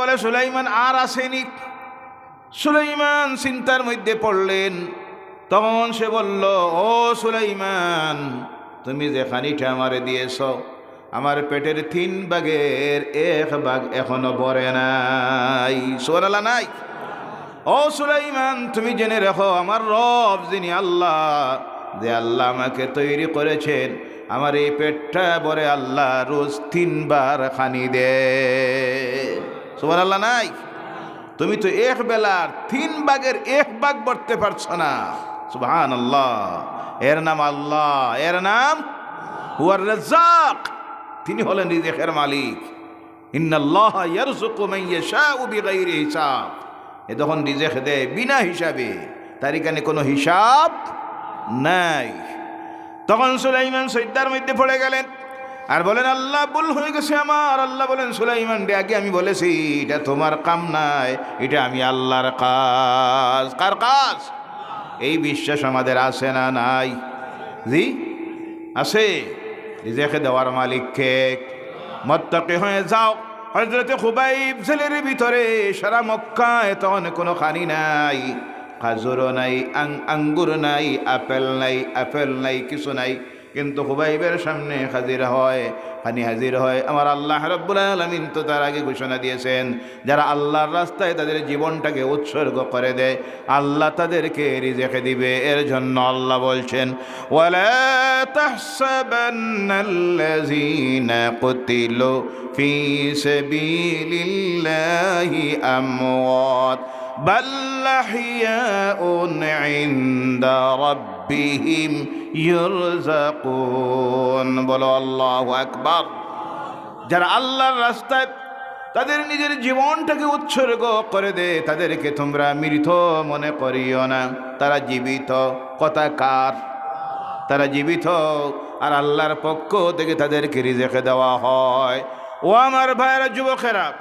বলে, সুলাইমান আর আসেনি। সুলাইমান চিন্তার মধ্যে পড়লেন। তখন সে বলল, ও সুলাইমান, তুমি যে খানিটা আমারে দিয়েছ, আমার পেটের তিন বাগের এক বাঘ এখনও ভরে নাই। সোনালা নাই? ও সুলাইমান, তুমি জেনে রাখো, আমার রব যিনি আল্লাহ, যে আল্লাহ আমাকে তৈরি করেছেন, আমার এই পেটটা বরে আল্লাহ রোজ তিনবার খানি দে সুমান আল্লাহ নাই? তুমি তো এক বেলার তিন বাগের এক বাঘ বর্তে পারছ না। সুবহান আল্লাহ এর নাম আল্লাহ, এর নাম হুয়ার রাজ্জাক। তিনি হলেন রিজেকের মালিক। ইন্নাল্লাহ ইয়ারযুকু মান ইয়াশাউ বিগাইরি হিসাব। এ তখন রিজেক দেয় বিনা হিসাবে, তার এখানে কোনো হিসাব নাই। তখন সুলাইমান সৈদ্যার মধ্যে পড়ে গেলেন। আর বলেন, আল্লাহ, ভুল হয়ে গেছে আমার। আল্লাহ বলেন, সুলাইমান আগে আমি বলেছি, এটা তোমার কাম নাই, এটা আমি আল্লাহর কাজ। কার কাজ? এই বিশ্বাস আমাদের আছে না নাই? জি? আছে। রিজেকে দেওয়ার মালিককে। মত্তকে হয়ে যাও। হজরতে খুবাইব ছেলের ভিতরে, সারা মক্কায় তখন কোনো খানি নাই। খাজুরও নাই আঙ্গুর নাই, আপেল নাই আপেল নাই, কিছু নাই। কিন্তু হুবাইবের সামনে হাজির হয়, হানি হাজির হয়। আমার আল্লাহ রব্বুল আলমিন তো তার আগে ঘোষণা দিয়েছেন, যারা আল্লাহর রাস্তায় তাদের জীবনটাকে উৎসর্গ করে দেয়, আল্লাহ তাদেরকে রিজেকে দিবে। এর জন্য আল্লাহ বলছেন, ওয়ালা বাল আহইয়াউন ইনদা রাব্বিহিম ইউরজাকুন বলো আল্লাহু আকবার। যারা আল্লাহর রাস্তায় তাদের নিজের জীবনটাকে উৎসর্গ করে দে, তাদেরকে তোমরা মৃত মনে করিও না। তারা জীবিত, কথা কার? তারা জীবিত, আর আল্লাহর পক্ষ থেকে তাদেরকে রিজেকে দেওয়া হয়। ও আমার ভাইয়েরা, যুবকেরা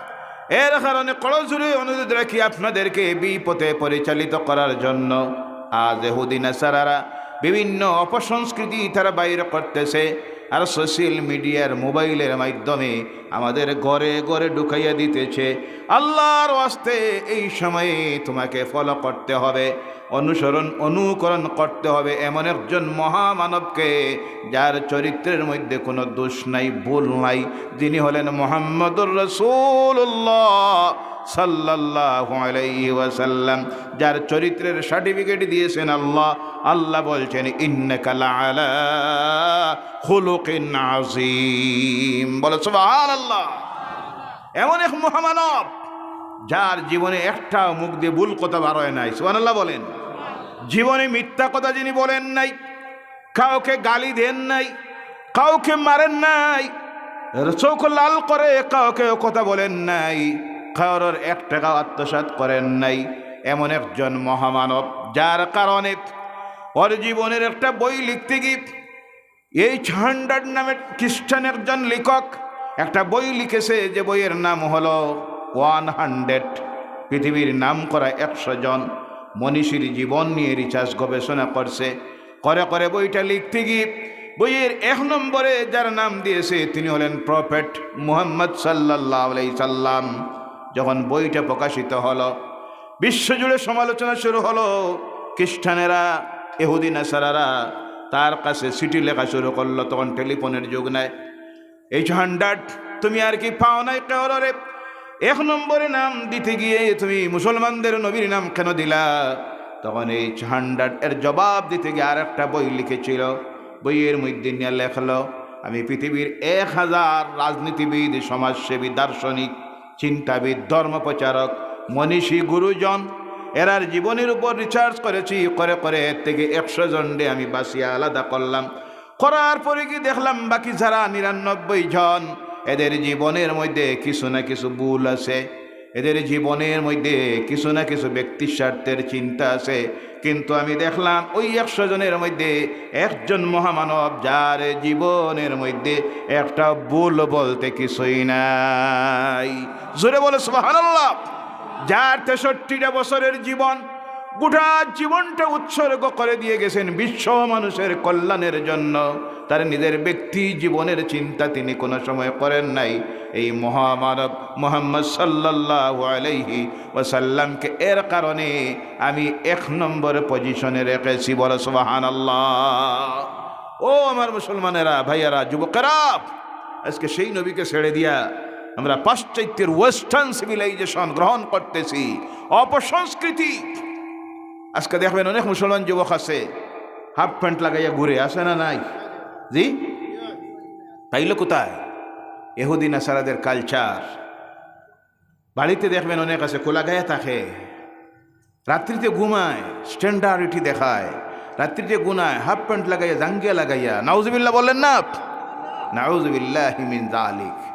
এর কারণে কড়জুরি অনুরোধ রাখি আপনাদেরকে বিপথে পরিচালিত করার জন্য। আজ এহুদিনা সারারা বিভিন্ন অপসংস্কৃতি তারা বাইরে করতেছে। আর সোশ্যাল মিডিয়ার মোবাইলের মাধ্যমে আমাদের ঘরে ঘরে ঢুকাইয়া দিতেছে। আল্লাহর ওয়াস্তে এই সময়ে তোমাকে ফলো করতে হবে, অনুসরণ, অনুকরণ করতে হবে এমন একজন মহামানবকে যার চরিত্রের মধ্যে কোনো দোষ নাই, ভুল নাই। যিনি হলেন মোহাম্মদুর রসুল্লাহ আলাইহি ওয়াসাল্লাম, যার চরিত্রের সার্টিফিকেট দিয়েছেন আল্লাহ আল্লাহ বলছেন, ইন্নাকা লাআলা খুলুকিন আযীম। বলে, সুবহানাল্লাহ। এমন এক মহামানব, যার জীবনে একটা মুখ দিয়ে ভুল কথা বার হয় নাই। সুবহানাল্লাহ বলেন। জীবনে মিথ্যা কথা যিনি বলেন নাই, কাউকে গালি দেন নাই, কাউকে মারেন নাই চোখ লাল করে কাউকে কথা বলেন নাই। কারোর এক টাকা আত্মসাত করেন নাই। এমন একজন মহামানব, যার কারণে ওর জীবনের একটা বই লিখতে গিয়ে এই হান্ড্রেড নামে খ্রিস্টান একজন লেখক একটা বই লিখেছে, যে বইয়ের নাম হলো ওয়ান হান্ড্রেড। পৃথিবীর নাম করা একশো জন মনীষীর জীবন নিয়ে রিচার্জ গবেষণা করছে। করে করে বইটা লিখতে গিয়ে বইয়ের এক নম্বরে যার নাম দিয়েছে, তিনি হলেন প্রফেট মুহাম্মদ সাল্লাহ সাল্লাম। যখন বইটা প্রকাশিত হলো, বিশ্বজুড়ে সমালোচনা শুরু হলো, খ্রিস্টানেরা এহুদিন সারারা তার কাছে চিঠি লেখা শুরু করল, তখন টেলিফোনের যুগ নেয় এই হান্ড্রেড তুমি আর কি পাও নাই কাউরে এক নম্বরে নাম দিতে গিয়ে তুমি মুসলমানদের নবীর নাম কেন দিলা? তখন এই হান্ড্রেড এর জবাব দিতে গিয়ে আর একটা বই লিখেছিল, বইয়ের মধ্যে নিয়ে লেখলো, আমি পৃথিবীর এক হাজার রাজনীতিবিদ, সমাজসেবী, দার্শনিক চিন্তাবিদ, ধর্মপ্রচারক, মনীষী, গুরুজন, এরার জীবনের উপর রিসার্চ করেছি, করে করে এর থেকে একশো জনডে আমি বাসিয়া আলাদা করলাম। করার পরে কি দেখলাম, বাকি যারা নিরানব্বই জন, এদের জীবনের মধ্যে কিছু না কিছু ভুল আছে। এদের জীবনের মধ্যে কিছু না কিছু ব্যক্তির স্বার্থের চিন্তা আছে। কিন্তু আমি দেখলাম, ওই একশো জনের মধ্যে একজন মহামানব, যার জীবনের মধ্যে একটা ভুল বলতে কিছুই নাই। জোরে বলে, সুবহানাল্লাহ। যার তেষট্টিটা বছরের জীবন গোটা জীবনটা উৎসর্গ করে দিয়ে গেছেন বিশ্ব মানুষের কল্যাণের জন্য, তার নিজের ব্যক্তি জীবনের চিন্তা তিনি কোনো সময় করেন নাই। এই মহামানব মোহাম্মদ সাল্লাহ আলাইহি ওয়াসাল্লামকে এর কারণে আমি এক নম্বর পজিশনে রেখেছি, বল সুবাহান ও আমার মুসলমানেরা, ভাইয়ারা, যুবকেরা, আজকে সেই নবীকে ছেড়ে দিয়া আমরা পাশ্চাত্যের ওয়েস্টার্ন সিভিলাইজেশন গ্রহণ করতেছি। অপসংস্কৃতি। আজকে দেখবেন অনেক মুসলমান যুবক আছে হাফ প্যান্ট লাগাইয়া ঘুরে আসে না নাই? জি? তাইলে কোথায়? এহুদিন আসারাদের কালচার বাড়িতে দেখবেন অনেক আছে, খোলা গায়ে থাকে। রাত্রিতে ঘুমায় স্ট্যান্ডার্ডিটি দেখায়। রাত্রিতে গুনায় হাফ প্যান্ট লাগাইয়া, জাঙ্গিয়া লাগাইয়া। নাউজবিল্লা বললেন না? নাউজবিল্লাহ হিমিন জালিক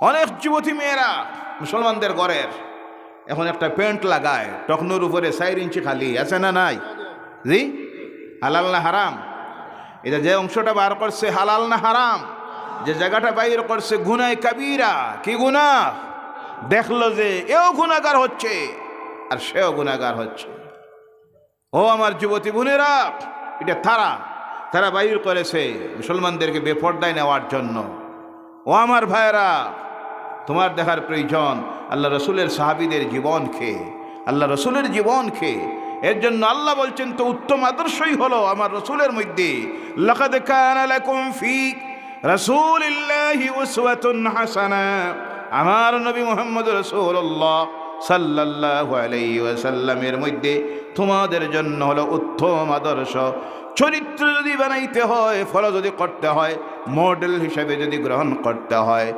অনেক যুবতী মেয়েরা মুসলমানদের ঘরের এখন একটা প্যান্ট লাগায়, টকনোর উপরে চার ইঞ্চি খালি, আছে না নাই? জি? হালাল না হারাম? এটা যে অংশটা বার করছে হালাল না হারাম? যে জায়গাটা বাইর করছে গুনায় কাবিরা, কি গুনা দেখল যে এও গুণাগার হচ্ছে, আর সেও গুণাগার হচ্ছে। ও আমার যুবতী বোনেরা, এটা তারা তারা বাইর করেছে মুসলমানদেরকে বেপর্দায় নেওয়ার জন্য। ও আমার ভাইয়েরা তোমার দেখার প্রয়োজন। আল্লাহ রসুলের সাহাবিদের জীবন খেয়ে আল্লাহ রসুলের জীবন খেয়ে এর জন্য আল্লাহ বলছেন, তো উত্তম আদর্শই হলো আমার রসুলের মধ্যে। হাসানা। আমার নবী মুহাম্মদ রাসূলুল্লাহ সাল্লাল্লাহু আলাইহি ওয়াসাল্লামের মধ্যে তোমাদের জন্য হলো উত্তম আদর্শ। চরিত্র যদি বানাইতে হয় ফলো যদি করতে হয়, মডেল হিসাবে যদি গ্রহণ করতে হয়,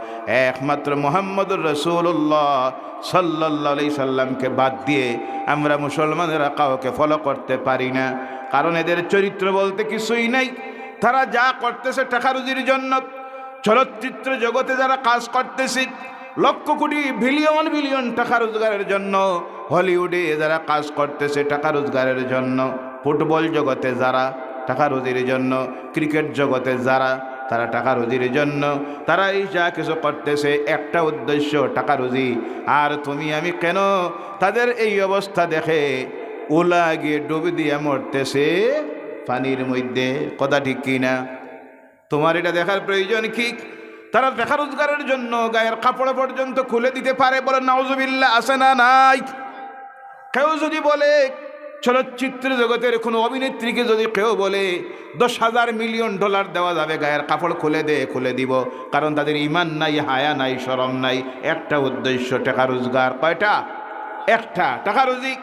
একমাত্র মোহাম্মদুর রসুল্লাহ সাল্লাহ আলি সাল্লামকে বাদ দিয়ে আমরা মুসলমানেরা কাউকে ফলো করতে পারি না। কারণ এদের চরিত্র বলতে কিছুই নাই। তারা যা করতেছে টাকা রুজির জন্য, চলচ্চিত্র জগতে যারা কাজ করতেছে, লক্ষ কোটি বিলিয়ন বিলিয়ন টাকা রোজগারের জন্য, হলিউডে যারা কাজ করতেছে টাকা রোজগারের জন্য, ফুটবল জগতে যারা টাকা রুজির জন্য, ক্রিকেট জগতে যারা, তারা টাকা রুজির জন্য তারা এই যা কিছু করতেছে, একটা উদ্দেশ্য, টাকা রুজি। আর তুমি, আমি কেন তাদের এই অবস্থা দেখে ওলা গিয়ে ডুবে দিয়ে মরতেছে পানির মধ্যে, কথা ঠিক কিনা? তোমার এটা দেখার প্রয়োজন কি? তারা টাকা রোজগারের জন্য গায়ের কাপড় পর্যন্ত খুলে দিতে পারে বলে নাউজুবিল্লা আসে না নাই? কেউ যদি বলে চলচ্চিত্র জগতের কোনো অভিনেত্রীকে যদি কেউ বলে, দশ হাজার মিলিয়ন ডলার দেওয়া যাবে, গায়ের কাপড় খুলে দে, খুলে দিব, কারণ তাদের ইমান নাই, হায়া নাই সরম নাই, একটা উদ্দেশ্য, টাকা রোজগার। কয়টা? একটা, টাকা রুজি।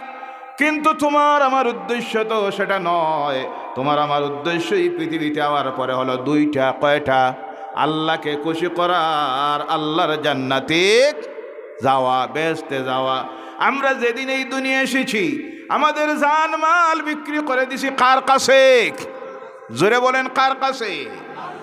কিন্তু তোমার আমার উদ্দেশ্য তো সেটা নয়। তোমার আমার উদ্দেশ্য এই পৃথিবীতে আওয়ার পরে হলো দুইটা, কয়টা? আল্লাহকে খুশি করার, আল্লাহর জান্নাতে যাওয়া বেসতে যাওয়া। আমরা যেদিন এই দুনিয়া এসেছি আমাদের জান মাল বিক্রি করে দিছি কার কাছে? জোরে বলেন, কার কাছে?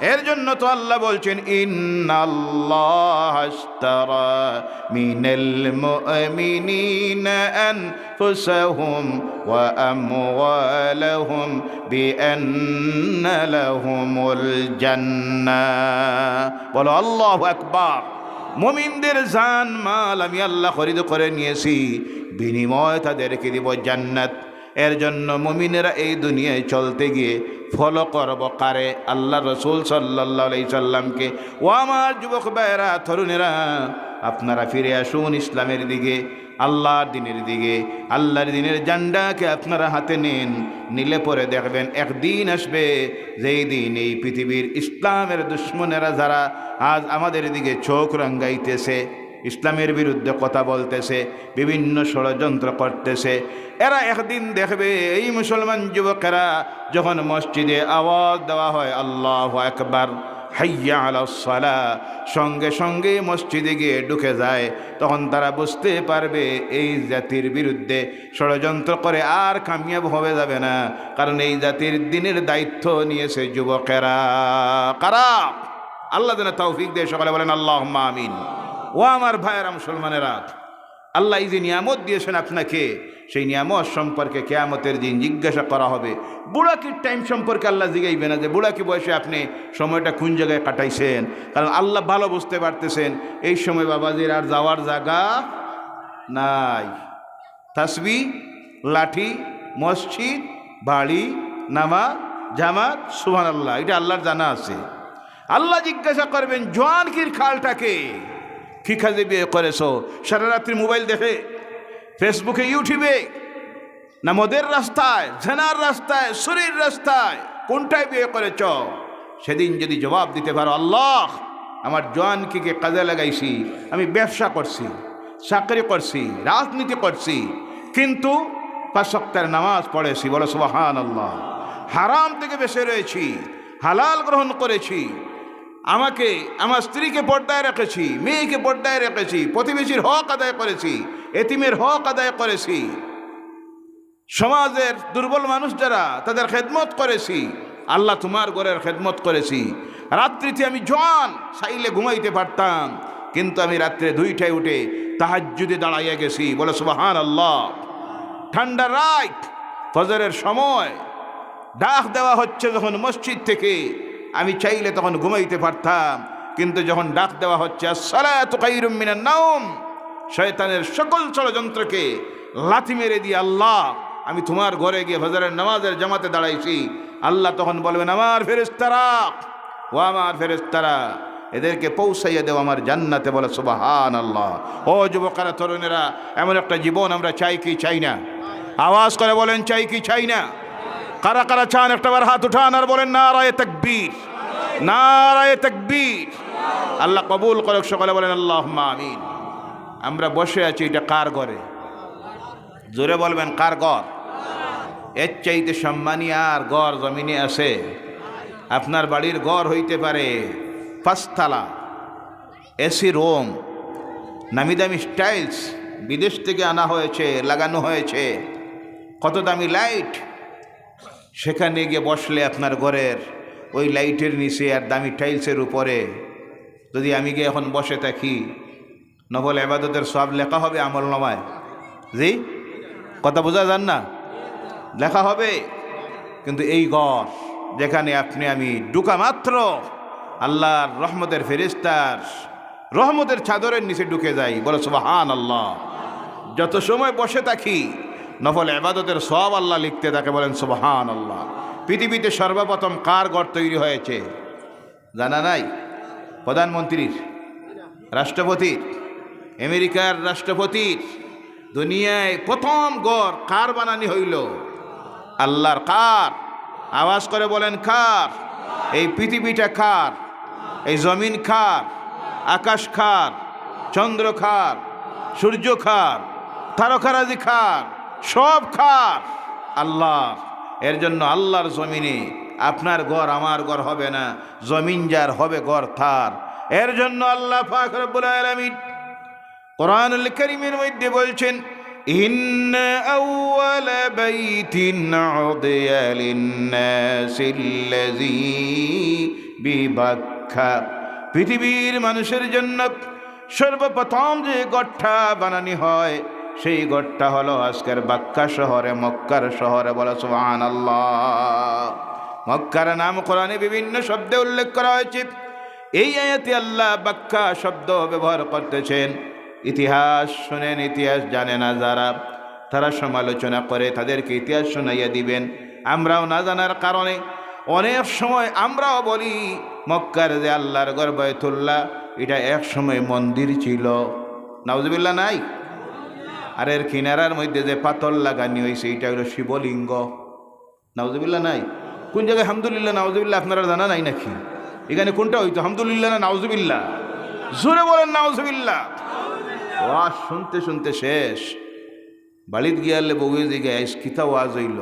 এর জন্য তো আল্লাহ বলছেন, ইন্নাল্লাহ আশতারা মিনাল মুমিনিনা আনফুসাহুম ওয়া আমওয়ালাহুম বিআন্না লাহুমুল জান্নাহ। বলো, আল্লাহু আকবার। মুমিনদের জান, মাল আমি আল্লাহ খরিদ করে নিয়েছি। বিনিময় তাদেরকে দিব জান্নাত। এর জন্য মুমিনেরা এই দুনিয়ায় চলতে গিয়ে ফলো করব কারে? আল্লাহ রসুল সাল্লাহ সাল্লামকে, ও আমার যুবক ভাইয়েরা, তরুণেরা, আপনারা ফিরে আসুন ইসলামের দিকে। আল্লাহর দিনের দিকে, আল্লাহর দিনের জান্ডাকে আপনারা হাতে নিন। নিলে পরে দেখবেন একদিন আসবে যেই দিন এই পৃথিবীর ইসলামের দুশ্মনেরা যারা আজ আমাদের দিকে চোখ রাঙ্গাইতেছে, ইসলামের বিরুদ্ধে কথা বলতেছে, বিভিন্ন ষড়যন্ত্র করতেছে, এরা একদিন দেখবে এই মুসলমান যুবকেরা যখন মসজিদে আওয়াজ দেওয়া হয়, আল্লাহ একবার হাইয়া আলাসলা সঙ্গে সঙ্গে মসজিদে গিয়ে ঢুকে যায়। তখন তারা বুঝতে পারবে এই জাতির বিরুদ্ধে ষড়যন্ত্র করে আর কামিয়াব হবে যাবে না। কারণ এই জাতির দিনের দায়িত্ব নিয়েছে যুবকেরা। কারা? আল্লাহ যেন তৌফিক দিয়ে, সকালে বলেন আল্লাহ আমিন। ও আমার ভাইয়েরা মুসলমানেরা আল্লাহ এই যে নিয়ামত দিয়েছেন আপনাকে, সেই নিয়ামত সম্পর্কে কেয়ামতের দিন জিজ্ঞাসা করা হবে। বুড়াকির টাইম সম্পর্কে আল্লাহ জিগাইবে না যে, বুড়াকি বয়সে আপনি সময়টা কোন জায়গায় কাটাইছেন? কারণ আল্লাহ ভালো বুঝতে পারতেছেন, এই সময় বাবাজির আর যাওয়ার জায়গা নাই। তাসবি, লাঠি, মসজিদ, বাড়ি, নামাজ, জামাত সুহান আল্লাহ এটা আল্লাহর জানা আছে। আল্লাহ জিজ্ঞাসা করবেন জোয়ানকির খালটাকে? কি কাজে বিয়ে করেছ? সারা রাত্রি মোবাইল দেখে? ফেসবুকে ইউটিউবে না মদের রাস্তায়, ঝেনার রাস্তায় শরীর রাস্তায়? কোনটায় বিয়ে করেছ? সেদিন যদি জবাব দিতে পারো, আল্লাহ, আমার জোয়ানকে কাজে লাগাইছি, আমি ব্যবসা করছি, চাকরি করছি, রাজনীতি করছি, কিন্তু পাঁচ সপ্তাহের নামাজ পড়েছি, বলো সুবাহান আল্লাহ হারাম থেকে বেঁচে রয়েছি, হালাল গ্রহণ করেছি আমাকে, আমার স্ত্রীকে পর্দায় রেখেছি, মেয়েকে পর্দায় রেখেছি, প্রতিবেশীর হক আদায় করেছি, এতিমের হক আদায় করেছি। সমাজের দুর্বল মানুষ যারা, তাদের খেদমত করেছি। আল্লাহ তোমার ঘরের খেদমত করেছি। রাত্রিতে আমি জন সাইলে ঘুমাইতে পারতাম, কিন্তু আমি রাত্রে দুইটায় উঠে তাহাজ্জুদে দাঁড়াইয়া গেছি। বলে সুবাহান আল্লাহ ঠান্ডা রাইট ফজরের সময়, ডাক দেওয়া হচ্ছে যখন মসজিদ থেকে। আমি চাইলে তখন ঘুমাইতে পারতাম। কিন্তু যখন ডাক দেওয়া হচ্ছে নাম শয়তানের সকল ষড়যন্ত্রকে লাথি মেরে দিয়ে, আল্লাহ, আমি তোমার ঘরে গিয়ে ফজরের নামাজের জামাতে দাঁড়াইছি। আল্লাহ তখন বলবেন, আমার ফেরেস্তারা ও আমার ফেরেস্তারা এদেরকে পৌঁছাইয়া দেও আমার জান্নাতে। বলে সুবাহান আল্লাহ ও যুবকারা, তরুণেরা, এমন একটা জীবন আমরা চাই কি চাই না? আওয়াজ করে বলেন, চাই কি চাই না? কারা কারা চান? একটা বার হাত উঠান আর বলেন না নারায় তকবীর নারায় তকবীর। আল্লাহ কবুল করে সকালে বলেন আল্লাহ আমিন। আমরা বসে আছি, এটা কার ঘরে? জোরে বলবেন, কার ঘর? এর চাইতে সম্মানী আর গড় জমিনে আছে। আপনার বাড়ির গড় হইতে পারে পাঁচতলা, এসি রুম নামি দামি স্টাইলস বিদেশ থেকে আনা হয়েছে, লাগানো হয়েছে। কত দামি লাইট সেখানে গিয়ে বসলে আপনার ঘরের ওই লাইটের নিচে আর দামি টাইলসের উপরে। যদি আমি গিয়ে এখন বসে থাকি নবল আবাদতের সব লেখা হবে আমল নমায়। জি? কথা বোঝা যান না? লেখা হবে। কিন্তু এই ঘর যেখানে আপনি, আমি ডুকা মাত্র, আল্লাহর রহমতের ফেরিস্তার রহমতের চাদরের নিচে ঢুকে যাই। বলে সুবাহান আল্লাহ যত সময় বসে থাকি নফল এবাদতের সব আল্লাহ লিখতে তাকে বলেন সুবাহান আল্লাহ পৃথিবীতে সর্বপ্রথম কার ঘর তৈরি হয়েছে? জানা নাই? প্রধানমন্ত্রীর? রাষ্ট্রপতির? আমেরিকার রাষ্ট্রপতির? দুনিয়ায় প্রথম গড় কার বানানি হইল? আল্লাহর কার? আওয়াজ করে বলেন, কার? এই পৃথিবীটা কার? এই জমিন খার আকাশ খার চন্দ্র খার সূর্য খার তারকারাজি খার সব খার আল্লাহ, এর জন্য আল্লাহর জমিনে আপনার ঘর আমার ঘর হবে না, জমিন যার হবে ঘর থার এর জন্য আল্লাহ পাক রব্বুল আলামিন কোরআনুল করিমের মধ্যে বলছেন পৃথিবীর মানুষের জন্য সর্বপ্রথম যে গঠা বানানি হয় সেই গঠটা হলো আজকের বাক্কা শহরে, মক্কার শহরে বলা সুবহান আল্লাহ মক্কার নাম কোরআনে বিভিন্ন শব্দে উল্লেখ করা হয়েছে। এই আয়াতে আল্লাহ বাক্কা শব্দ ব্যবহার করতেছেন। ইতিহাস শোনেন, ইতিহাস জানে না যারা। তারা সমালোচনা করে, তাদেরকে ইতিহাস শোনাইয়া দিবেন। আমরাও না জানার কারণে অনেক সময় আমরাও বলি, মক্কার যে আল্লাহর গর্বয়তুল্লাহ এটা এক সময় মন্দির ছিল। নাউজবিল্লা নাই? আর এর কিনারার মধ্যে যে পাথর লাগানি হয়েছে, এইটা হলো শিবলিঙ্গ। নাউজবিল্লা নাই? কোন জায়গায় হামদুলিল্লাহ নাউজবিল্লা আপনারা জানা নাই নাকি? এখানে কোনটা হইতো? হামদুলিল্লাহ না নাউজবিল্লা জোরে বলেন নাউজবিল্লা ওয়াজ শুনতে শুনতে শেষ। বাড়িত গিয়ালে বউয়ে দিকে কিতা ওয়াজ হইল?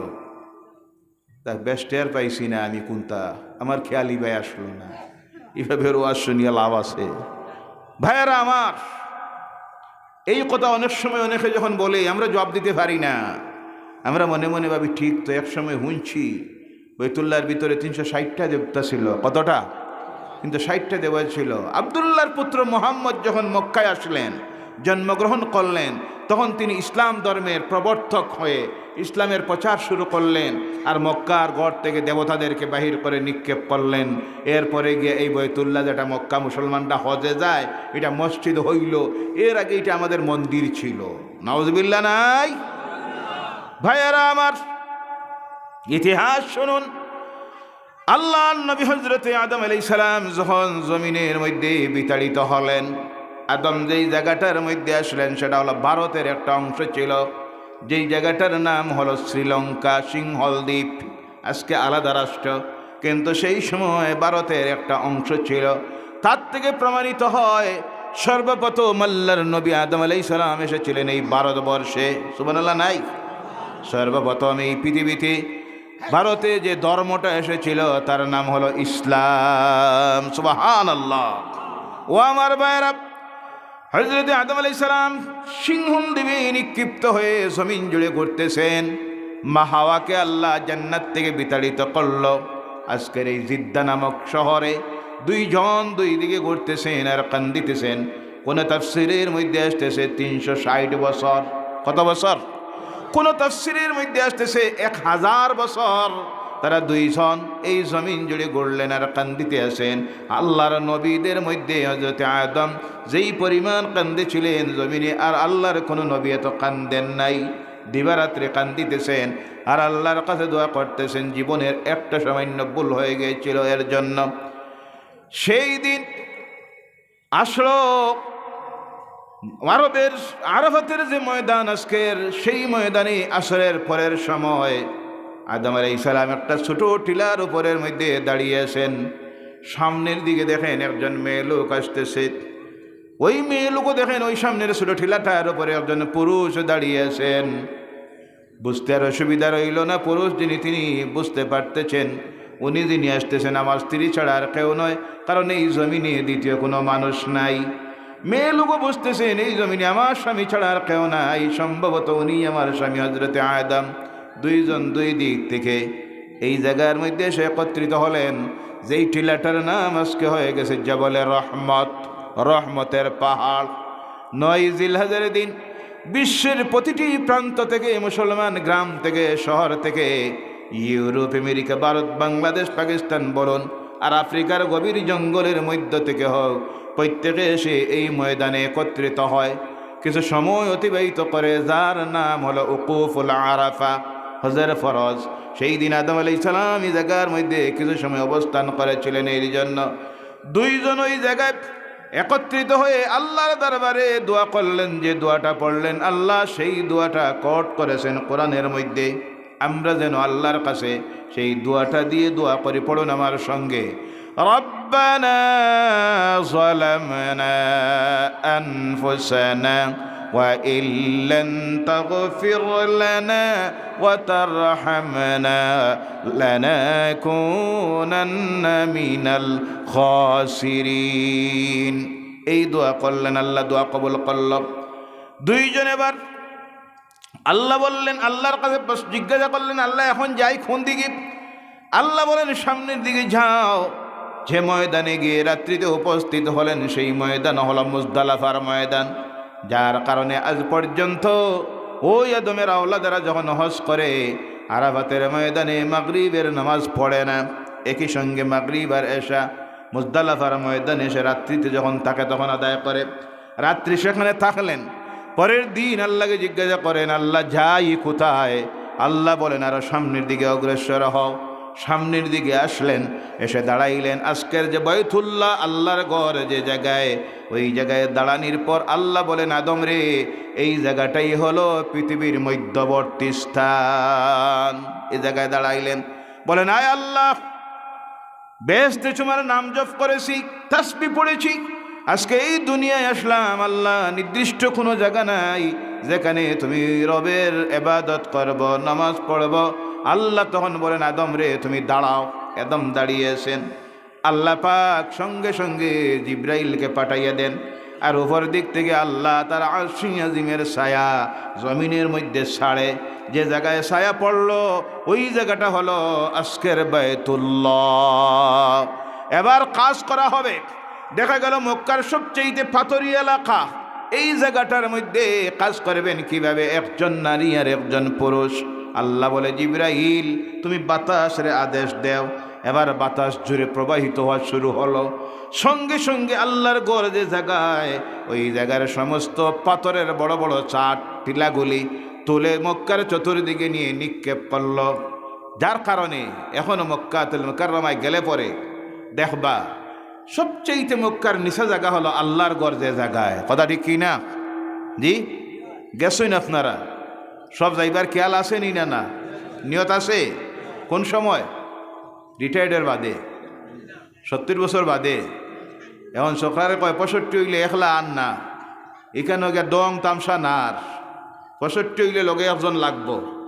তা বেশ টের পাইছি না আমি কোনটা। আমার খেয়ালি ভাই আসলো না। এভাবে ওয়াজ শুনিয়া লাভ আছে। ভাইয়ারা আমার এই কথা অনেক সময় অনেকে যখন বলে, আমরা জবাব দিতে পারি না। আমরা মনে মনে ভাবি, ঠিক তো এক সময় হুঁছি বৈতুল্লার ভিতরে তিনশো ষাটটা দেবতা ছিল। কতটা? কিন্তু ষাটটা দেবতা ছিল। আবদুল্লার পুত্র মোহাম্মদ যখন মক্কায় আসলেন, জন্মগ্রহণ করলেন তখন তিনি ইসলাম ধর্মের প্রবর্তক হয়ে ইসলামের প্রচার শুরু করলেন আর মক্কার গড় থেকে দেবতাদেরকে বাহির করে নিক্ষেপ করলেন। এরপরে গিয়ে এই বৈতুল্লাহ যেটা মক্কা মুসলমানরা হজে যায়, এটা মসজিদ হইল। এর আগে এটা আমাদের মন্দির ছিল। নওয়াজবিল্লা নাই? ভাইয়ারা আমার, ইতিহাস শুনুন। আল্লাহ নবী হজরতে আদম আলাই সালাম যখন জমিনের মধ্যে বিতাড়িত হলেন আদম যেই জায়গাটার মধ্যে আসলেন, সেটা হলো ভারতের একটা অংশ ছিল। যেই জায়গাটার নাম হলো শ্রীলঙ্কা সিংহল দ্বীপ আজকে আলাদা রাষ্ট্র। কিন্তু সেই সময় ভারতের একটা অংশ ছিল। তার থেকে প্রমাণিত হয়, সর্বপ্রথম আল্লাহর নবী আদম আলাই সালাম এসেছিলেন এই ভারতবর্ষে। সুবানাল্লাহ নাই? সর্বপ্রথম এই পৃথিবীতে। ভারতে যে ধর্মটা এসেছিল, তার নাম হলো ইসলাম। সুবাহান আল্লাহ ও আমার ভাইরা হজরত আদম আলাই সালাম সিংহম দেবী নিক্ষিপ্ত হয়ে জমিন জুড়ে ঘুরতেছেন। মা হাওয়াকে আল্লাহ জান্নাত থেকে বিতাড়িত করল। আজকের এই জিদ্দা নামক শহরে দুইজন দুই দিকে ঘুরতেছেন আর কান্দিতেছেন। কোন তাফসিরের মধ্যে আসতেছে তিনশো ষাট বছর। কত বছর? কোন তফসিরের মধ্যে আসতেছে এক হাজার বছর। তারা দুই দুইজন এই জমিন জুড়ে গড়লেন আর কান্দিতে আসেন। আল্লাহর নবীদের মধ্যে হজরত আদম যেই পরিমাণ কান্দিছিলেন জমিনে, আর আল্লাহর কোনো নবী এত কান্দেন নাই। দিবারাত্রে কান্দিতেছেন, আর আল্লাহর কাছে দোয়া করতেছেন, জীবনের একটা সামান্য ভুল হয়ে গিয়েছিল এর জন্য। সেই দিন আসলো আরবের, আরফাতের যে ময়দান আজকের, সেই ময়দানে আসরের পরের সময় আদম আলাই সালাম একটা ছোট টিলার উপরের মধ্যে দাঁড়িয়ে আছেন। সামনের দিকে দেখেন একজন মেয়ে লোক আসতেছে। ওই মেয়ে লোকও দেখেন ওই সামনের ছোট টিলাটার উপরে একজন পুরুষ দাঁড়িয়ে আছেন। বুঝতে আর অসুবিধা রইল না, পুরুষ যিনি তিনি বুঝতে পারতেছেন। উনি যিনি আসতেছেন আমার স্ত্রী ছাড়া আর কেউ নয়, কারণ এই জমিনে দ্বিতীয় কোনো মানুষ নাই। মেয়ে লোকও বুঝতেছেন এই জমিনে আমার স্বামী ছাড়া আর কেউ নাই, সম্ভবত উনি আমার স্বামী হজরতে আয়দাম দুইজন দুই দিক থেকে। এই জায়গার মধ্যে এসে একত্রিত হলেন। যেই টিলাটার নাম আজকে হয়ে গেছে জবলে রহমত, রহমতের পাহাড়। নয় জিলহাজের দিন বিশ্বের প্রতিটি প্রান্ত থেকে, মুসলমান গ্রাম থেকে, শহর থেকে, ইউরোপ, আমেরিকা, ভারত, বাংলাদেশ, পাকিস্তান বলুন, আর আফ্রিকার গভীর জঙ্গলের মধ্য থেকে হোক, প্রত্যেকে এসে এই ময়দানে একত্রিত হয়। কিছু সময় অতিবাহিত করে, যার নাম হলো উকুফুল আরাফা। হজর ফরজ সেই দিন আদম আলি সালাম এই জায়গার মধ্যে কিছু সময় অবস্থান করেছিলেন এর জন্য দুইজন ওই জায়গায় একত্রিত হয়ে আল্লাহর দরবারে দোয়া করলেন যে দোয়াটা পড়লেন আল্লাহ সেই দোয়াটা কট করেছেন কোরআনের মধ্যে আমরা যেন আল্লাহর কাছে সেই দোয়াটা দিয়ে দোয়া করি পড়ুন আমার সঙ্গে ربنا ظلمنا أنفسنا وإن لن تغفر لنا وترحمنا لنكونن من الخاسرين এই দোয়া করলেন আল্লাহ দোয়া কবুল করল দুইজন এবার আল্লাহ বললেন আল্লাহর কাছে জিজ্ঞাসা করলেন আল্লাহ এখন যাই কোন দিকে আল্লাহ বলেন সামনের দিকে যাও যে ময়দানে গিয়ে রাত্রিতে উপস্থিত হলেন সেই ময়দান হল মুজদালাফার ময়দান যার কারণে আজ পর্যন্ত ওই আদমের আওলাদারা যখন হজ করে, আরাফাতের ময়দানে মাগরিবের নামাজ পড়ে না। একই সঙ্গে মাগরিব আর এসা মুজদালাফার ময়দানে এসে রাত্রিতে যখন থাকে তখন আদায় করে। রাত্রি সেখানে থাকলেন। পরের দিন আল্লাহকে জিজ্ঞাসা করেন, আল্লাহ যাই কোথায়? আল্লাহ বলেন, আরও সামনের দিকে অগ্রসর হও। সামনের দিকে আসলেন, এসে দাঁড়াইলেন। আজকের যে বৈথুল্লাহ আল্লাহর ঘর যে জায়গায়, ওই জায়গায় দাঁড়ানির পর আল্লাহ বলেন, আদম রে, এই জায়গাটাই হলো পৃথিবীর মধ্যবর্তী স্থান। এই জায়গায় দাঁড়াইলেন। বলেন, আয় আল্লাহ বেহেস্তে তোমার নাম জপ করেছি, তাসবি পড়েছি। আজকে এই দুনিয়ায় আসলাম, আল্লাহ, নির্দিষ্ট কোনো জায়গা নাই, যেখানে তুমি রবের এবাদত করব, নামাজ পড়ব আল্লাহ তখন বলেন, আদম রে, তুমি দাঁড়াও। একদম দাঁড়িয়েছেন আল্লাহ পাক সঙ্গে সঙ্গে জিব্রাইলকে পাঠাইয়া দেন। আর উপর দিক থেকে আল্লাহ তার আশিং আজিমের ছায়া জমিনের মধ্যে ছাড়ে। যে জায়গায় ছায়া পড়ল, ওই জায়গাটা হলো আজকের বায়তুল্লাহ এবার কাজ করা হবে। দেখা গেল মক্কার সবচেয়ে পাথরি এলাকা। এই জায়গাটার মধ্যে কাজ করবেন কীভাবে? একজন নারী আর একজন পুরুষ। আল্লাহ বলে জিব্রাহিল তুমি বাতাসের আদেশ দেও। এবার বাতাস জুড়ে প্রবাহিত হওয়া শুরু হলো। সঙ্গে সঙ্গে আল্লাহর গড় যে জায়গায় ওই জায়গার সমস্ত পাথরের বড় বড় চাট টিলাগুলি তুলে মক্কার চতুর্দিকে নিয়ে নিক্ষেপ করল। যার কারণে এখনও মক্কাতুল মুকাররমায় গেলে পরে দেখবা, সবচেয়েতে মক্কার নিচা জায়গা হলো আল্লাহর গড় যে জায়গায় কথা ঠিক কি না? জি? গেছই আপনারা? সব যাইবার খেয়াল আছে নি না না? নিয়ত আছে? কোন সময়? রিটায়ার্ডের বাদে। সত্তর বছর বাদে। এখন সরকারে কয়, পঁয়ষট্টি হইলে একলা আন না। এখানে গিয়ে দং তামসা নার। পঁয়ষট্টি হইলে লগে একজন লাগবো।